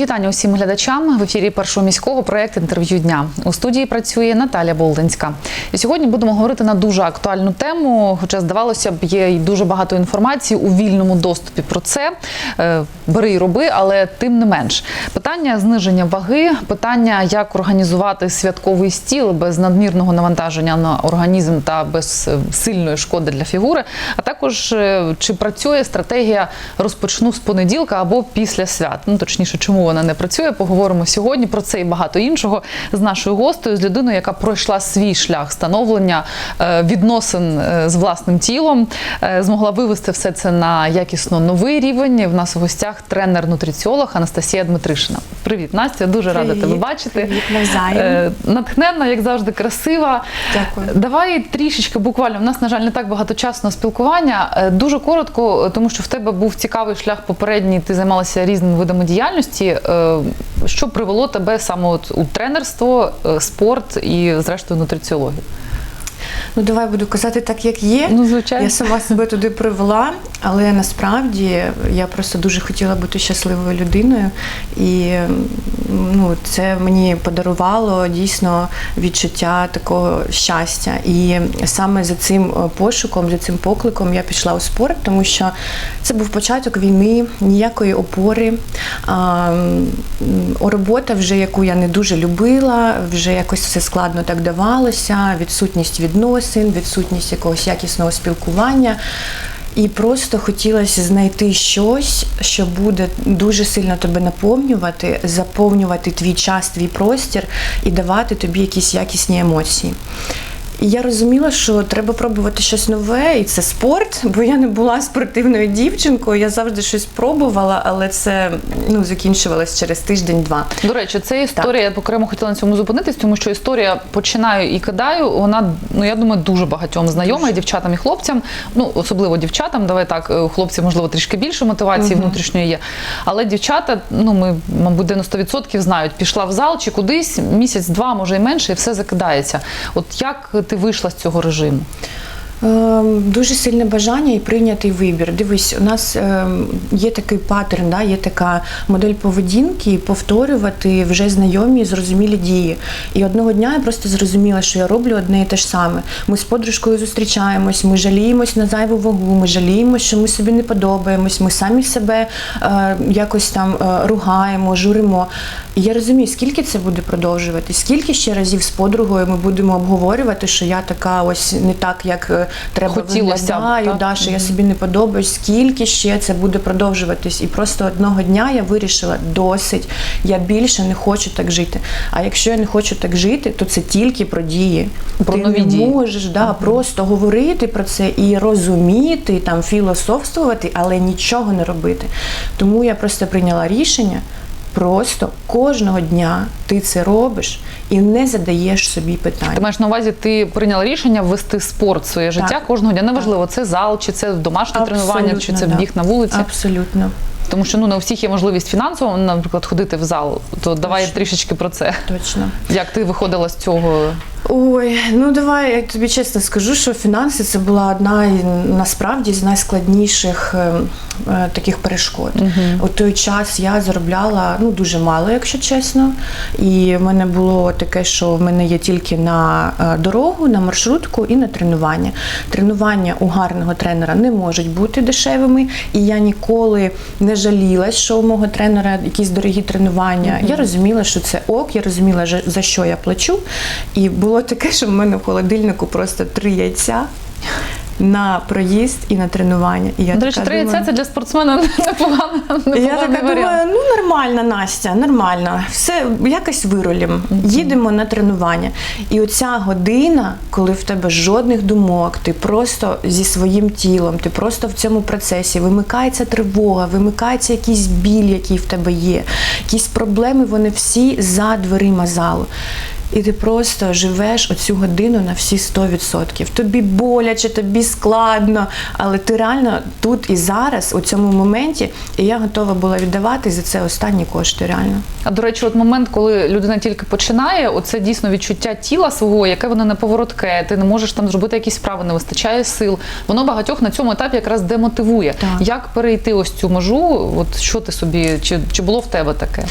Вітання усім глядачам в ефірі першого міського проєкт інтерв'ю дня. У студії працює Наталя Болдинська. І сьогодні будемо говорити на дуже актуальну тему. Хоча здавалося б, є й дуже багато інформації у вільному доступі про це. Е, Бери і роби, але тим не менш. Питання зниження ваги, питання, як організувати святковий стіл без надмірного навантаження на організм та без е, сильної шкоди для фігури. А також е, чи працює стратегія розпочну з понеділка або після свят. Ну точніше, чому вона не працює? Поговоримо сьогодні про це і багато іншого з нашою гостею, з людиною, яка пройшла свій шлях становлення е, відносин е, з власним тілом, е, змогла вивести все це на якісно новий рівень. В нас у гостях тренер-нутриціолог Анастасія Дмитришина. Привіт, Настя, дуже рада тебе бачити. Привіт. Натхненна, як завжди, красива. Дякую. Давай трішечки буквально. У нас, на жаль, не так багато часу на спілкування. Дуже коротко, тому що в тебе був цікавий шлях попередній. Ти займалася різними видами діяльності. Е, Що привело тебе саме от у тренерство, е, спорт і, зрештою, нутриціологію? Ну давай буду казати так, як є. Ну, звичайно. Я сама себе туди привела, але насправді я просто дуже хотіла бути щасливою людиною, і ну, це мені подарувало дійсно відчуття такого щастя. І саме за цим е, пошуком, за цим покликом я пішла у спорт, тому що це був початок війни, ніякої опори. А, робота, вже яку я не дуже любила, вже якось все складно так давалося, відсутність відносин, відсутність якогось якісного спілкування. І просто хотілося знайти щось, що буде дуже сильно тебе наповнювати, заповнювати твій час, твій простір і давати тобі якісь якісні емоції. І я розуміла, що треба пробувати щось нове, і це спорт, бо я не була спортивною дівчинкою. Я завжди щось пробувала, але це ну закінчувалось через тиждень-два. До речі, це історія, я окремо хотіла на цьому зупинитись, тому що історія починаю і кидаю. Вона, ну я думаю, дуже багатьом знайома і дівчатам і хлопцям. Ну, особливо дівчатам, давай так, е, у хлопців, можливо, трішки більше мотивації внутрішньої є. Але дівчата, ну ми, мабуть, 90% знають, пішла в зал чи кудись місяць-два, може і менше, і все закидається. От як ти вийшла з цього режиму? Ем, Дуже сильне бажання і прийнятий вибір. Дивись, у нас ем, є такий паттерн, да, є така модель поведінки, повторювати вже знайомі, зрозумілі дії. І одного дня я просто зрозуміла, що я роблю одне і те ж саме. Ми з подружкою зустрічаємось, ми жаліємось на зайву вагу, ми жаліємо, що ми собі не подобаємось, ми самі себе е, якось там е, ругаємо, журимо. І я розумію, скільки це буде продовжувати, скільки ще разів з подругою ми будемо обговорювати, що я така ось не так, як е, треба Хотілося виглядаю, да, що я собі не подобаюсь, скільки ще це буде продовжуватись. І просто одного дня я вирішила досить, я більше не хочу так жити. А якщо я не хочу так жити, то це тільки про дії. Про Ти нові не дії. можеш да, просто говорити про це і розуміти, там філософствувати, але нічого не робити. Тому я просто прийняла рішення. Просто кожного дня ти це робиш і не задаєш собі питань. Ти маєш на увазі, ти прийняла рішення ввести спорт в своє життя Так. кожного дня. Неважливо, це зал, чи це домашнє тренування, чи це Абсолютно, да. біг на вулиці. Абсолютно. Тому що ну не у всіх є можливість фінансово, наприклад, ходити в зал. То давай трішечки про це. Точно. Як ти виходила з цього? Ой, ну давай я тобі чесно скажу, що фінанси це була одна і насправді з найскладніших е, е, таких перешкод. У той час я заробляла ну дуже мало, якщо чесно. І в мене було таке, що в мене є тільки на е, дорогу, на маршрутку і на тренування. Тренування у гарного тренера не можуть бути дешевими, і я ніколи не жалілась, що у мого тренера якісь дорогі тренування. Я розуміла, що це ок, я розуміла, за що я плачу. І було таке, що в мене в холодильнику просто три яйця. На проїзд і на тренування. І я До речі, три яйця це для спортсмена непогано. я непоганий така варіант. думаю, ну нормально, Настя, нормально. Все якось вирулім. Їдемо на тренування. І оця година, коли в тебе жодних думок, ти просто зі своїм тілом, ти просто в цьому процесі, вимикається тривога, вимикається якийсь біль, який в тебе є, якісь проблеми, вони всі за дверима залу. І ти просто живеш оцю годину на всі 100%. Тобі боляче, тобі складно, але ти реально тут і зараз, у цьому моменті, і я готова була віддавати за це останні кошти. Реально. А до речі, от момент, коли людина тільки починає, оце дійсно відчуття тіла свого, яке воно неповоротке. Ти не можеш там зробити якісь справи, не вистачає сил. Воно багатьох на цьому етапі якраз демотивує. Так. Як перейти ось цю межу? От що ти собі, чи, чи було в тебе таке?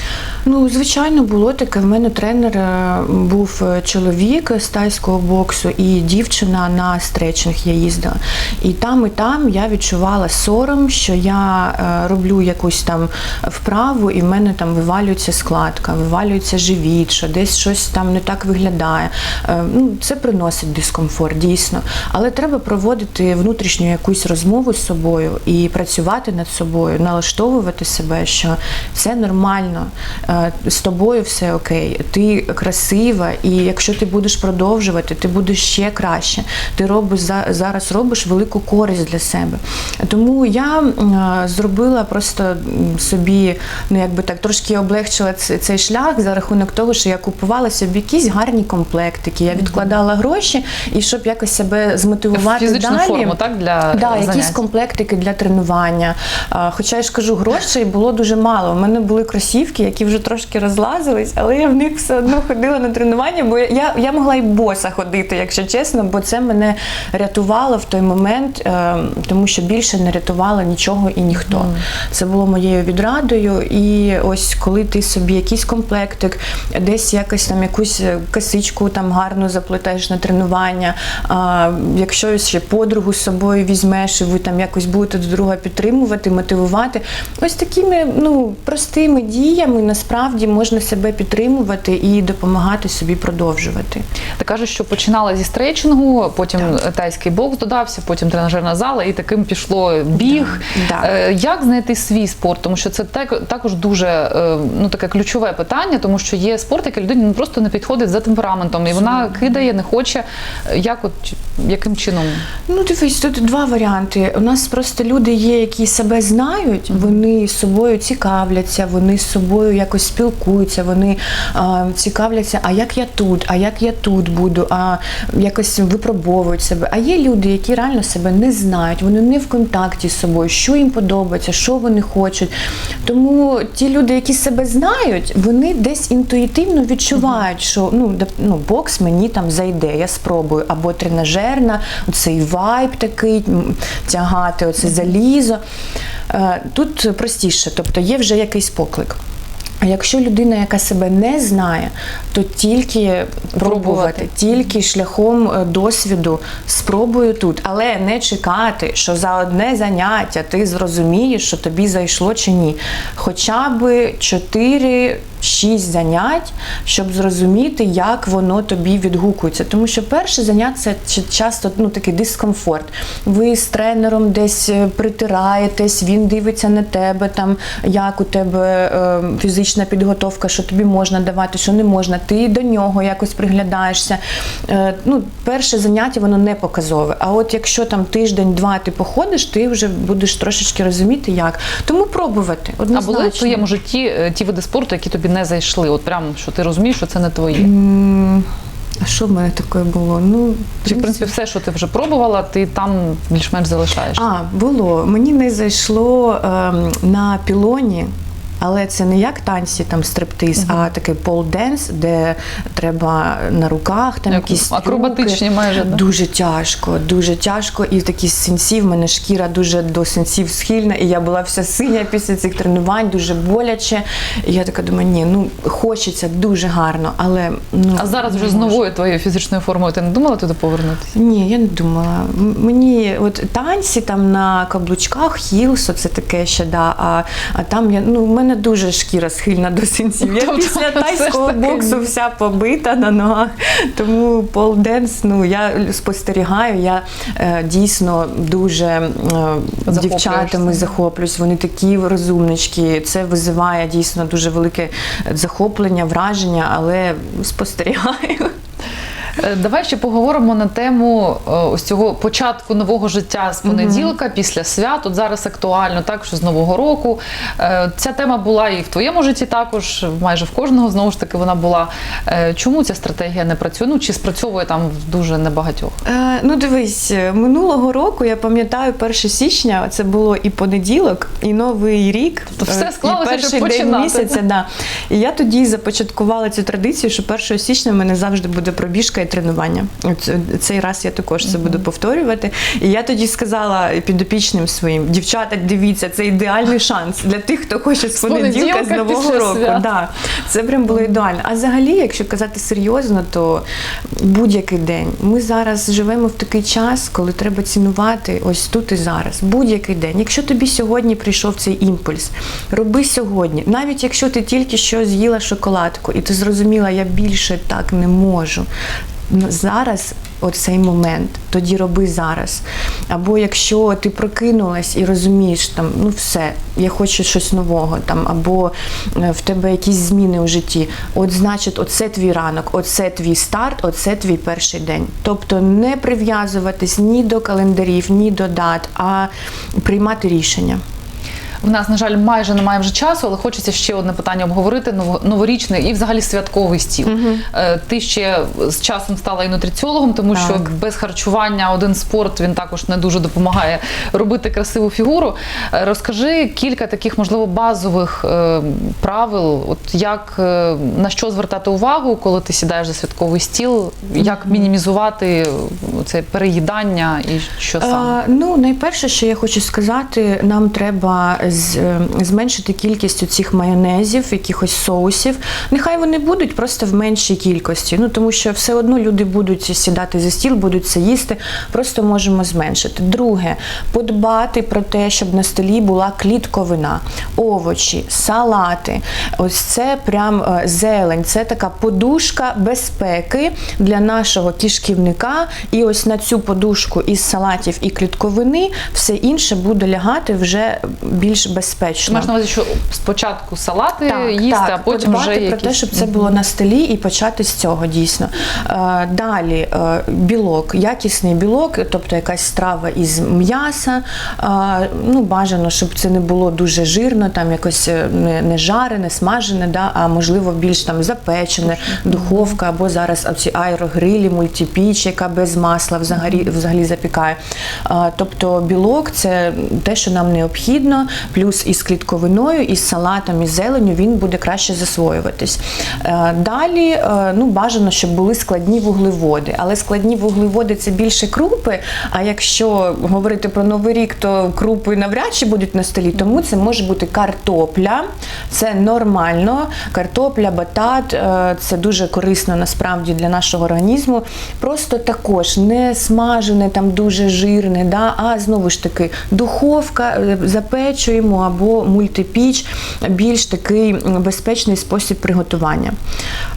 Ну, звичайно, було таке. В мене тренер е, був е, чоловік з тайського боксу і дівчина на стретчинг я їздила. І там, і там я відчувала сором, що я е, роблю якусь там вправу, і в мене там вивалюється складка, вивалюється живіт, що десь щось там не так виглядає. Е, Ну, це приносить дискомфорт, дійсно. Але треба проводити внутрішню якусь розмову з собою і працювати над собою, налаштовувати себе, що все нормально, з тобою все окей, ти красива, і якщо ти будеш продовжувати, ти будеш ще краще. Ти робиш зараз робиш велику користь для себе. Тому я зробила просто собі, ну якби так трошки облегчила цей шлях за рахунок того, що я купувала собі якісь гарні комплектики. Я відкладала гроші, і щоб якось себе змотивувати Фізичну далі. форму, так? Для Да, занять. якісь комплектики для тренування. Хоча я ж кажу, грошей було дуже мало. У мене були кросівки, які вже трошки розлазились, але я в них все одно ходила на тренування, бо я, я могла й боса ходити, якщо чесно, бо це мене рятувало в той момент, е, тому що більше не рятувало нічого і ніхто. Це було моєю відрадою. І ось коли ти собі якийсь комплектик, десь якось там якусь е, косичку там гарно заплетаєш на тренування. А, якщо ще подругу з собою візьмеш, і ви там якось будете до друга підтримувати, мотивувати. Ось такими ну, простими діями насправді можна себе підтримувати і допомагати собі продовжувати. Ти кажеш, що починала зі стрейчингу, потім тайський бокс додався, потім тренажерна зала, і таким пішло біг. Да. Е, Як знайти свій спорт? Тому що це так- також дуже е, ну, таке ключове питання, тому що є спорт, який людині ну, просто не підходить за темпераментом, і вона кидає, не хоче. Як от яким чином? Ну, дивись, тут два варіанти. У нас просто люди є, які себе знають, вони з собою цікавляться, вони з собою якось спілкуються, вони а, цікавляться, а як я тут, а як я тут буду, а якось випробовують себе. А є люди, які реально себе не знають, вони не в контакті з собою, що їм подобається, що вони хочуть. Тому ті люди, які себе знають, вони десь інтуїтивно відчувають, що ну, ну, бокс мені там зайде, я спробую, або тренажерна, цей вайб такий тягати, оце залізо. Е, Тут простіше, тобто є вже якийсь поклик. А якщо людина, яка себе не знає, то тільки пробувати, Пробувати. тільки шляхом е, досвіду спробую тут, але не чекати, що за одне заняття ти зрозумієш, що тобі зайшло чи ні. Хоча б 4-6 занять, щоб зрозуміти, як воно тобі відгукується. Тому що перше заняття це часто ну, такий дискомфорт. Ви з тренером десь е, притираєтесь, він дивиться на тебе, там, як у тебе е, фізична підготовка, що тобі можна давати, що не можна. Ти до нього якось приглядаєшся. Е, ну, перше заняття воно не показове. А от якщо там тиждень-два ти походиш, ти вже будеш трошечки розуміти, як. Тому пробувати. А Однозначно. були в твоєму житті е, ті види спорту, які тобі не зайшли? От прям що ти розумієш, що це не твоє? М, А що в мене таке було? Ну, Чи в принципі все, що ти вже пробувала, ти там більш-менш залишаєш? А, було. Мені не зайшло ем, на пілоні. Але це не як танці, там стриптиз, а такий пол-денс, де треба на руках там Як якісь акробатичні трюки. майже, да? Дуже тяжко, дуже тяжко. І такі синці, в мене шкіра дуже до синців схильна, і я була вся синя після цих тренувань, дуже боляче. І я така думаю, ні, ну хочеться дуже гарно, але ну А зараз вже з новою твоєю фізичною формою ти не думала туди повернутися? Ні, я не думала. Мені от танці там на каблучках, хілс, це таке ще, да. А, а там я ну в мене дуже шкіра схильна до синців. Я Тобто, після тайського боксу вся побита на ногах. Тому пол-денс, ну я спостерігаю, я е, дійсно дуже е, дівчатами захоплююсь. Вони такі розумнички. Це визиває дійсно дуже велике захоплення, враження, але спостерігаю. Е, Давай ще поговоримо на тему е, ось цього початку нового життя з понеділка, після свят. От зараз актуально, так що з нового року. Е, Ця тема була і в твоєму житті також, майже в кожного знову ж таки вона була. Чому ця стратегія не працює? Ну чи спрацьовує там в дуже небагатьох? Е, ну дивись, минулого року я пам'ятаю 1 січня. Це було і понеділок, і новий рік. Тобто все склалося, і щоб день місяця. Да. І я тоді започаткувала цю традицію, що 1 січня в мене завжди буде пробіжка тренування. Е, Цей раз я також це буду повторювати. І я тоді сказала підопічним своїм: дівчата, дивіться, це ідеальний шанс для тих, хто хоче з понеділка, з нового року. Да. Це прям було ідеально. А взагалі, якщо казати серйозно, то будь-який день. Ми зараз живемо в такий час, коли треба цінувати ось тут і зараз. Будь-який день. Якщо тобі сьогодні прийшов цей імпульс, роби сьогодні. Навіть якщо ти тільки що з'їла шоколадку, і ти зрозуміла, я більше так не можу. Зараз оцей момент, тоді роби зараз. Або якщо ти прокинулась і розумієш, там ну все, я хочу щось нового, там, або е, в тебе якісь зміни у житті. От значить, оце твій ранок, оце твій старт, оце твій перший день. Тобто не прив'язуватись ні до календарів, ні до дат, а приймати рішення. В нас, на жаль, майже немає вже часу, але хочеться ще одне питання обговорити: Ново- новорічний і взагалі святковий стіл. Е, Ти ще з часом стала і нутриціологом, тому що без харчування один спорт він також не дуже допомагає робити красиву фігуру. Е, Розкажи кілька таких, можливо, базових е, правил, от як на що звертати увагу, коли ти сідаєш за святковий стіл, як мінімізувати це переїдання і що саме? Е, ну, найперше, що я хочу сказати, нам треба зменшити кількість цих майонезів, якихось соусів. Нехай вони будуть просто в меншій кількості. Ну тому що все одно люди будуть сідати за стіл, будуть це їсти. Просто можемо зменшити. Друге, подбати про те, щоб на столі була клітковина, овочі, салати. Ось це прям е, зелень. Це така подушка безпеки для нашого кишківника. І ось на цю подушку із салатів і клітковини все інше буде лягати вже більш безпечно. Можна увазі, що спочатку салати Так, їсти, так, а потім вже про якісь... те, щоб це було на столі і почати з цього дійсно. Е, Далі е, білок, якісний білок, тобто якась страва із м'яса. Е, Ну, бажано, щоб це не було дуже жирно, там якось не, не жарене, смажене, да, а можливо більш там запечене, духовка або зараз ці аерогрилі, мультипіч, яка без масла взагалі, взагалі запікає. Тобто білок це те, що нам необхідно, плюс із клітковиною, із салатом, із зеленю він буде краще засвоюватись. Е, Далі е, ну, бажано, щоб були складні вуглеводи, але складні вуглеводи це більше крупи. А якщо говорити про новий рік, то крупи навряд чи будуть на столі, тому це може бути картопля, це нормально. Картопля, батат е, це дуже корисно насправді для нашого організму. Просто також не смажене, там дуже жирне, да, а знову ж таки духовка, е, запечуємо або мультипіч, більш такий безпечний спосіб приготування.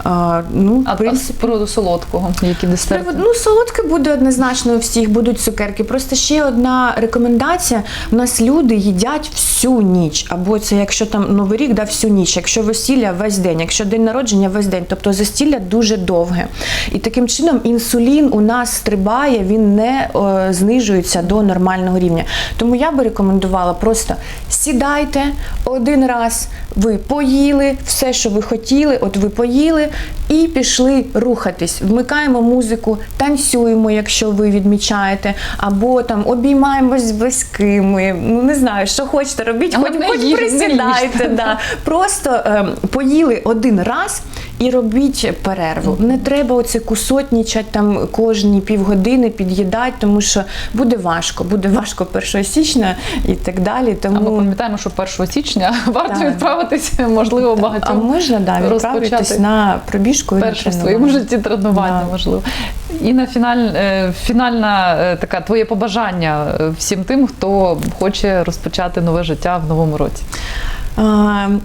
Е, Ну, А, в принципі, а приводу солодкого, які десерти? Ну, солодке буде однозначно у всіх, будуть цукерки. Просто ще одна рекомендація: у нас люди їдять всю ніч, або це якщо там новий рік, да, всю ніч, якщо весілля весь день, якщо день народження весь день, тобто застілля дуже довге. І таким чином інсулін у нас стрибає, він не е, знижується до нормального рівня. Тому я би рекомендувала просто сідайте. Один раз, ви поїли все, що ви хотіли, от ви поїли і пішли рухатись. Вмикаємо музику, танцюємо, якщо ви відмічаєте, або там обіймаємось з близькими. Ну не знаю, що хочете робіть, хоч, хоч їж- присідайте. Да. Просто ем, поїли один раз. І робіть перерву. Не треба оце кусотнічать там кожні півгодини під'їдати, тому що буде важко, буде важко 1 січня і так далі. А ми пам'ятаємо, що 1 січня варто відправитися, можливо, а багатьом можна да, відправитись на пробіжку і перше в своєму житті тренування, Да. можливо. І на фіналь, е, фінальна е, така твоє побажання е, всім тим, хто хоче розпочати нове життя в новому році.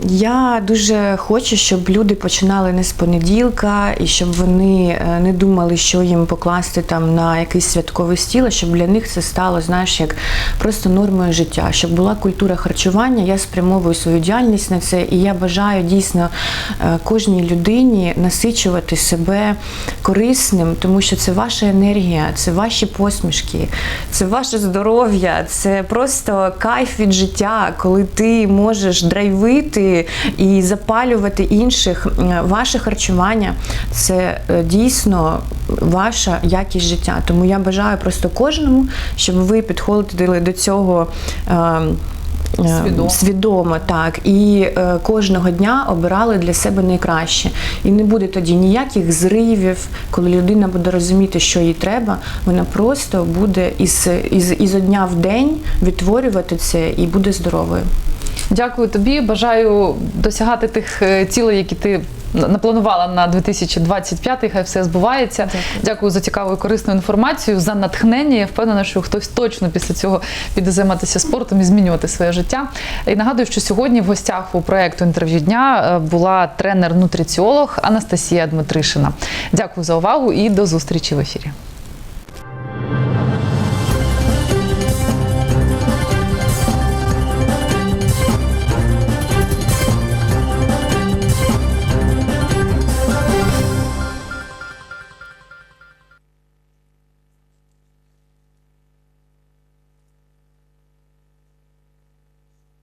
Я дуже хочу, щоб люди починали не з понеділка, і щоб вони е, не думали, що їм покласти там на якийсь святковий стіл, а щоб для них це стало, знаєш, як просто нормою життя, щоб була культура харчування. Я спрямовую свою діяльність на це, і я бажаю дійсно е, кожній людині насичувати себе корисним, тому що це ваша енергія, це ваші посмішки, це ваше здоров'я, це просто кайф від життя, коли ти можеш драйвити і запалювати інших. Е, Ваше харчування це е, дійсно ваша якість життя. Тому я бажаю просто кожному, щоб ви підходили до цього. е, е, Свідомо. свідомо, так і е, кожного дня обирали для себе найкраще. І не буде тоді ніяких зривів, коли людина буде розуміти, що їй треба. Вона просто буде із, із, із дня в день відтворювати це і буде здоровою. Дякую тобі. Бажаю досягати тих е, цілей, які ти напланувала на 2025. Хай все збувається. Дякую. Дякую за цікаву і корисну інформацію, за натхнення. Я впевнена, що хтось точно після цього піде займатися спортом і змінювати своє життя. І нагадую, що сьогодні в гостях у проєкту інтерв'ю дня е, була тренер-нутриціолог Анастасія Дмитришина. Дякую за увагу і до зустрічі в ефірі.